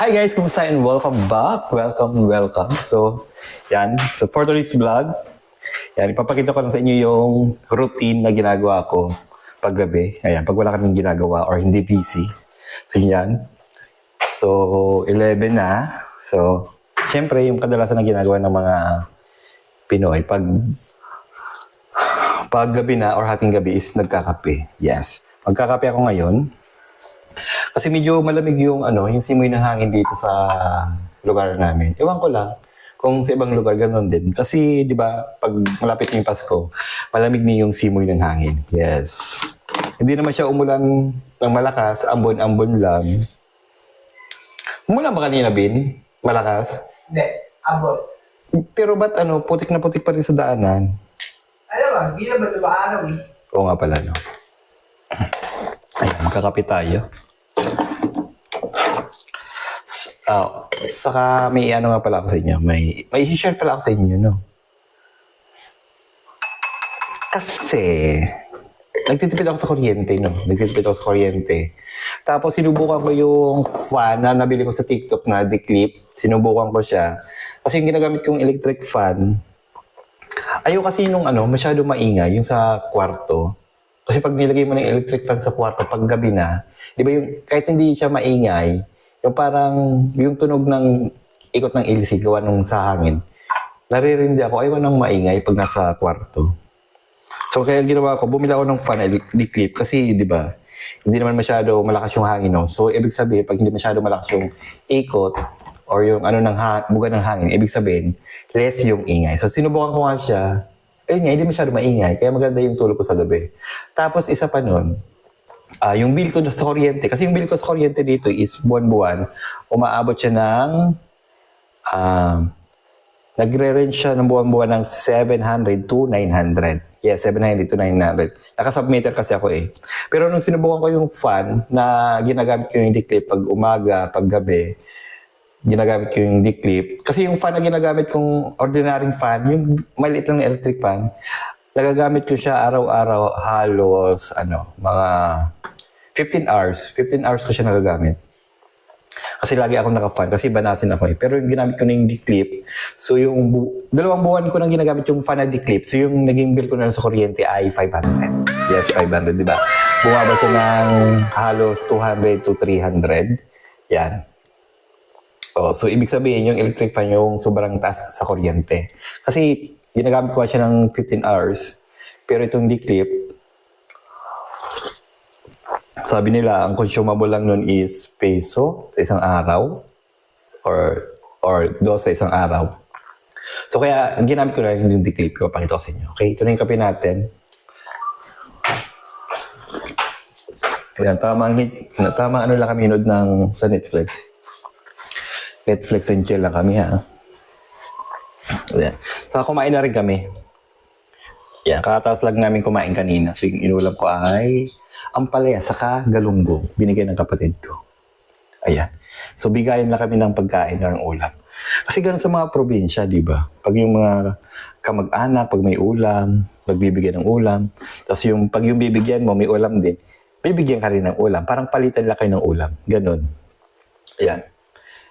Hi guys, kumusta and welcome back. Welcome, welcome. So, yan. So, for today's vlog, yan, ipapakita ko lang sa inyo yung routine na ginagawa ko paggabi. Ayan, pag wala kaming ginagawa or hindi busy. So, yan. So, 11 na. So, syempre, yung kadalasan na ginagawa ng mga Pinoy, pag pag gabi na or hating gabi is nagkakape. Yes. Magkakape ako ngayon. Kasi medyo malamig yung ano, yung simoy ng hangin dito sa lugar namin. Ewan ko lang kung sa ibang lugar ganun din. Kasi 'di ba, pag malapit na yung Pasko, malamig na yung simoy ng hangin. Yes. Hindi naman siya umulan ng malakas, ambon-ambon lang. Umulan ba kanina, Bin? Malakas? Hindi, abot. Pero ba't ano, putik na putik pa rin sa daanan? Alam mo, hindi naman lumaaraw eh. Oo nga pala, no? Magkakape tayo. Ah, saka may ano nga pala ako sa inyo. May, may share pala ako sa inyo, no? Kasi, nagtitipid ako sa kuryente, no? Nagtitipid ako sa kuryente. Tapos, sinubukan ko yung fan na nabili ko sa TikTok na declip. Sinubukan ko siya. Kasi yung ginagamit kong electric fan, Ayaw kasi nung ano, masyado maingay yung sa kwarto. Kasi pag nilagay mo ng electric fan sa kwarto, pag gabi na, di ba yung, kahit hindi siya maingay, yung parang, yung tunog ng ikot ng ilsi, gawa nung sa hangin, naririndi ako, ayaw nang maingay pag nasa kwarto. So kaya ginawa ko, bumili ako ng fan na clip kasi, di ba, hindi naman masyado malakas yung hangin, no? So, ibig sabihin, pag hindi masyado malakas yung ikot, or yung ano ng ha- buga ng hangin, ibig sabihin, less yung ingay. So, sinubukan ko nga siya. Ayun nga, hindi masyado maingay. Kaya maganda yung tulog ko sa gabi. Tapos, isa pa nun, ah yung bill ko sa kuryente. Kasi yung bill ko sa kuryente dito is buwan-buwan. Umaabot siya ng, ah nagre-range siya ng buwan-buwan ng 700 to 900. Yes, 700 to 900. Nakasubmitter kasi ako eh. Pero nung sinubukan ko yung fan na ginagamit ko yung declip pag umaga, pag gabi, ginagamit ko yung declip. Kasi yung fan na ginagamit kong ordinaryong fan, yung maliit lang electric fan, nagagamit ko siya araw-araw halos, ano, mga 15 hours. 15 hours ko siya nagagamit. Kasi lagi akong naka-fan, kasi banasin ako eh. Pero yung ginamit ko na yung declip, so yung bu- dalawang buwan ko nang ginagamit yung fan na declip, so yung naging bill ko na sa kuryente ay 500. Yes, 500, di ba? Bumaba ko ng halos 200 to 300. Yan. Oh, so ibig sabihin yung electric fan yung sobrang taas sa kuryente. Kasi ginagamit ko siya ng 15 hours. Pero itong declip, sabi nila ang consumable lang nun is peso sa isang araw or or do sa isang araw. So kaya ang ginamit ko na yung declip ko pakita ko sa inyo. Okay, ito na yung kape natin. Ayan, tamang, hit- tamang ano lang kami nod ng sa Netflix. Netflix and chill lang kami ha. Ayan. Saka kumain na rin kami. Yan, kakataas lang namin kumain kanina. So yung inulam ko ay ampalaya saka galunggong. Binigay ng kapatid ko. Ayan. So bigayan lang kami ng pagkain ng ulam. Kasi ganun sa mga probinsya, di ba? Pag yung mga kamag-anak, pag may ulam, magbibigyan ng ulam. Tapos yung, pag yung bibigyan mo, may ulam din, bibigyan ka rin ng ulam. Parang palitan lang kayo ng ulam. Ganun. Ayan.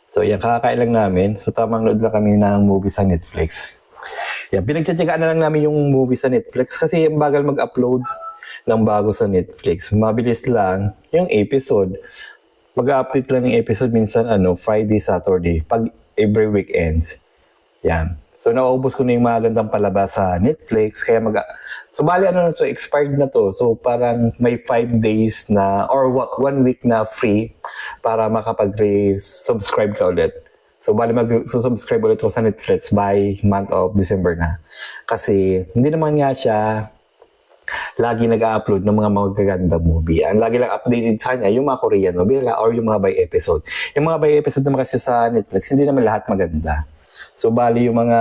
So, yan, kakakain lang namin. So, tamang load lang kami ng movie sa Netflix. Yan, pinagtsatsagaan na lang namin yung movie sa Netflix kasi ang bagal mag-upload ng bago sa Netflix. Mabilis lang yung episode. Mag-update lang yung episode minsan ano, Friday, Saturday, pag every weekend. Yan. So, naubos ko na yung mga gandang palabas sa Netflix. Kaya mag... So, bali ano na to, expired na to. So, parang may five days na, or wa- one week na free para makapag-subscribe ka ulit. So, bali mag-subscribe ulit ko sa Netflix by month of December na. Kasi, hindi naman nga siya lagi nag-upload ng mga magaganda movie. Ang lagi lang updated sa kanya, yung mga Korean novela or yung mga by episode. Yung mga by episode naman kasi sa Netflix, hindi naman lahat maganda. So, bali yung mga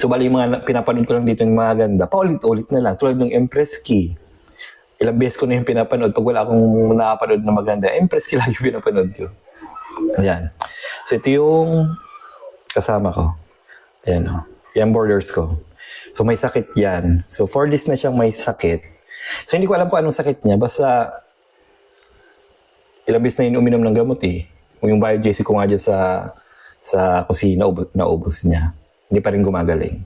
So, bali yung mga pinapanood ko lang dito yung mga ganda, paulit-ulit na lang. Tulad ng Empress Key. Ilang beses ko na yung pinapanood. Pag wala akong nakapanood na maganda, Empress Key lagi pinapanood ko. Ayan. So, ito yung kasama ko. Ayan o. Yan borders ko. So, may sakit yan. So, for this na siyang may sakit. So, hindi ko alam kung anong sakit niya. Basta, ilang beses na yun uminom ng gamot eh. Yung bio-JC ko nga dyan sa, sa kusina, ubos, naubos niya. Hindi pa rin gumagaling.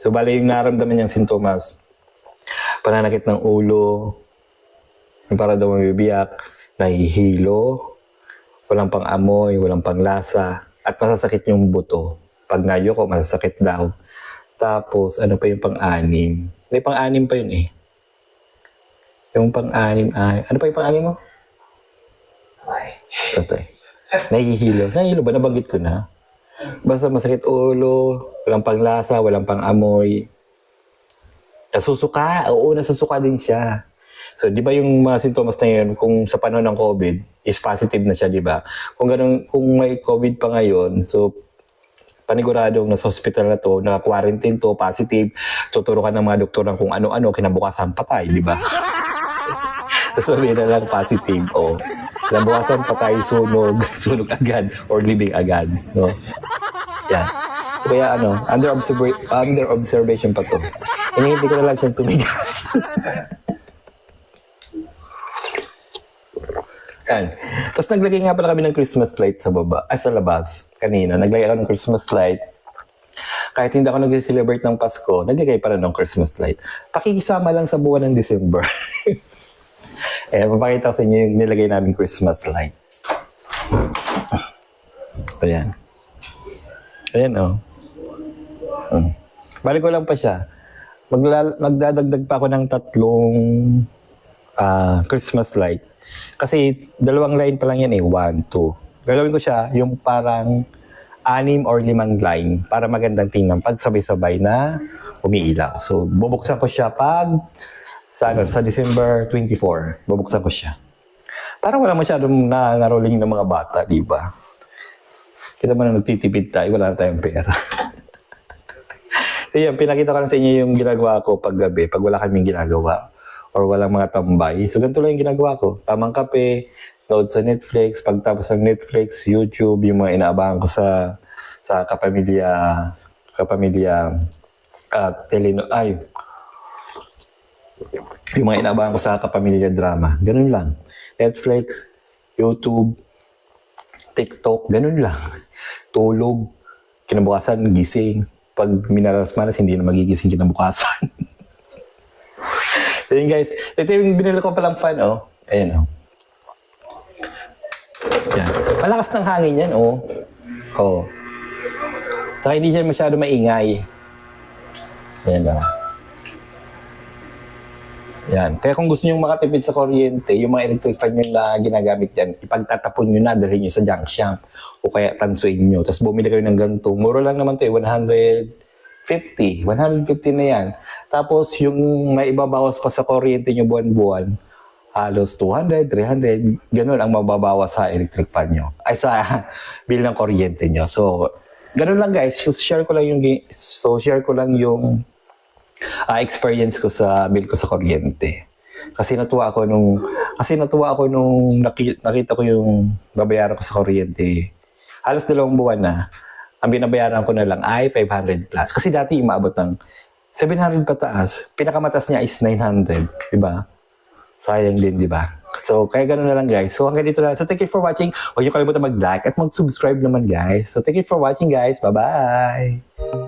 So, bali yung naramdaman niyang sintomas, pananakit ng ulo, para daw mabibiyak, nahihilo, walang pang amoy, walang pang lasa, at masasakit yung buto. Pag nayo ko, masasakit daw. Tapos, ano pa yung pang-anim? May pang-anim pa yun eh. Yung pang-anim, ay, ano pa yung pang-anim mo? Ay. Tatay. Nahihilo. Nahihilo ba? Nabanggit ko na. Basta masakit ulo, walang panglasa, walang pang-amoy. Nasusuka. Oo, nasusuka din siya. So, di ba yung mga sintomas na yun, kung sa panahon ng COVID, is positive na siya, di ba? Kung ganun, kung may COVID pa ngayon, so, paniguradong nasa hospital na to, naka-quarantine to, positive, tuturo ng mga doktor ng kung ano-ano, kinabukasan patay, di ba? Sasabihin na lang positive, o. Kinabukasan patay, sunog, sunog agad, or living agad, no? Yan. Kaya ano, under, observa- under observation pa to. Hinihintay ko na lang siyang tumigas. Yan. Tapos naglagay nga pala kami ng Christmas light sa baba, ay sa labas, kanina. Naglagay ako ng Christmas light. Kahit hindi ako nag-celebrate ng Pasko, naglagay pa rin ng Christmas light. Pakikisama lang sa buwan ng December. eh, papakita ko sa inyo yung nilagay namin Christmas light. Ayan. Ayan, oh. Hmm. Balik ko lang pa siya. Magla- magdadagdag pa ako ng tatlong ah, Christmas light. Kasi dalawang line pa lang yan eh. One, two. Gagawin ko siya yung parang anim or limang line para magandang tingnan pag sabay-sabay na umiilaw. So, bubuksan ko siya pag sa, ano, sa December 24. Bubuksan ko siya. Parang wala masyadong na naroling ng mga bata, di ba? Kita mo na nagtitipid tayo, wala na tayong pera. yun, pinakita ko lang sa inyo yung ginagawa ko pag gabi, pag wala kaming ginagawa or walang mga tambay. So ganito lang yung ginagawa ko. Tamang kape, load sa Netflix, pagtapos ng Netflix, YouTube, yung mga inaabangan ko sa sa kapamilya kapamilya at teleno ay yung mga inaabangan ko sa kapamilya drama. Ganun lang. Netflix, YouTube, TikTok, ganun lang. Tulog, kinabukasan, gising. Pag minalas-malas, hindi na magigising kinabukasan. so yun guys, ito yung binili ko palang fan, oh. Ayan, oh. Yan. Malakas ng hangin yan, oh. Oh. Saka hindi siya masyado maingay. Ayan, oh. Yan. Kaya kung gusto nyo makatipid sa kuryente, yung mga electric fan nyo na ginagamit yan, ipagtatapon nyo na, dalhin nyo sa junk shop. O kaya tansuin nyo. Tapos bumili kayo ng ganito. Mura lang naman to eh, 150. 150 na yan. Tapos yung may ibabawas pa sa kuryente nyo buwan-buwan, halos 200, 300, ganun ang mababawas sa electric fan nyo. Ay sa bill ng kuryente nyo. So, ganun lang guys. So, share ko lang yung, so, share ko lang yung ah, experience ko sa bill ko sa kuryente. Kasi natuwa ako nung kasi natuwa ako nung nakita, nakita ko yung babayaran ko sa kuryente. Halos dalawang buwan na. Ang binabayaran ko na lang ay 500 plus. Kasi dati umaabot ng 700 pataas. Pinakamataas niya is 900, 'di ba? Sayang din, 'di ba? So, kaya ganun na lang guys. So, hanggang dito lang. So, thank you for watching. Huwag niyo kalimutan mag-like at mag-subscribe naman guys. So, thank you for watching guys. Bye-bye!